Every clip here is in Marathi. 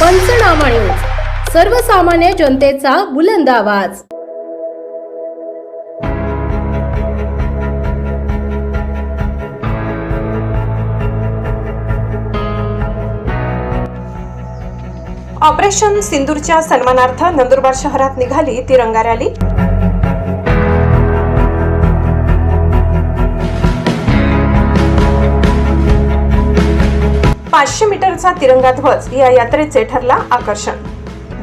पंचनामा न्यूज. सर्वसामान्य जनतेचा बुलंद आवाज. ऑपरेशन सिंदूरच्या सन्मानार्थ नंदुरबार शहरात निघाली तिरंगा रॅली. पाचशे मीटरचा तिरंगा ध्वज या यात्रेचे ठरला आकर्षण.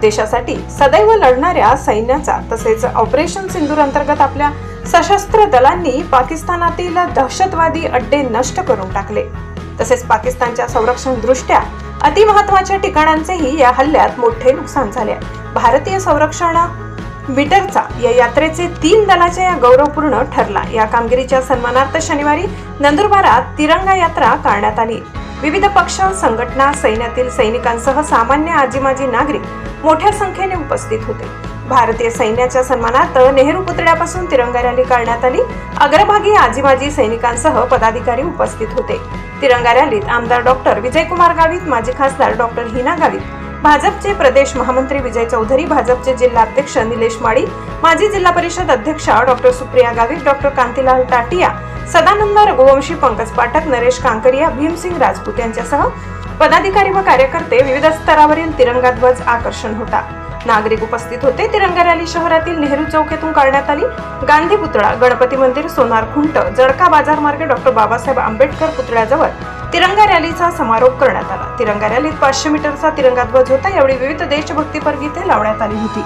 देशासाठी सदैव लढणाऱ्या सैन्याचा तसेच ऑपरेशन सिंदूर अंतर्गत आपल्या सशस्त्र दलांनी पाकिस्तानातील दहशतवादी अड्डे नष्ट करून टाकले. तसेच पाकिस्तानच्या संरक्षण दृष्ट्या अतिमहत्वाच्या ठिकाणांचेही या हल्ल्यात मोठे नुकसान झाले. भारतीय संरक्षण मीटरचा या यात्रेचे तीन दलाच्या या गौरवपूर्ण ठरला. या कामगिरीच्या सन्मानार्थ शनिवारी नंदुरबारात तिरंगा यात्रा करण्यात आली. विविध पक्ष संघटना सैन्यातील सैनिकांसह सामान्य आजीमाजी नागरिक मोठ्या संख्येने उपस्थित होते. भारतीय सैन्याच्या सन्मानार्थ नेहरू पुतळ्यापासून तिरंगा रॅली काढण्यात आली. अग्रभागी आजीमाजी सैनिकांसह पदाधिकारी उपस्थित होते. तिरंगा रॅलीत आमदार डॉक्टर विजयकुमार गावित माजी खासदार डॉक्टर हिना गावित भाजपचे प्रदेश महामंत्री विजय चौधरी भाजपचे जिल्हाध्यक्ष निलेश माळी माजी जिल्हा परिषद अध्यक्षा डॉक्टर सुप्रिया गावित डॉक्टर कांतीलाल टाटिया सदानंद रघुवंशी पंकज पाठक नरेश कांकरिया भीमसिंग राजपूत यांच्यासह पदाधिकारी व कार्यकर्ते विविध स्तरावरील तिरंगा ध्वज आकर्षण होता. नागरिक उपस्थित होते. तिरंगा रॅली शहरातील नेहरू चौक येथून काढण्यात आली. गांधी पुतळा गणपती मंदिर सोनार खुंट जळका बाजार मार्गे डॉक्टर बाबासाहेब आंबेडकर पुतळ्याजवळ तिरंगा रॅलीचा समारोप करण्यात आला. तिरंगा रॅलीत पाचशे मीटरचा तिरंगा ध्वज होता. यावेळी विविध देशभक्तीपर गीते लावण्यात आली होती.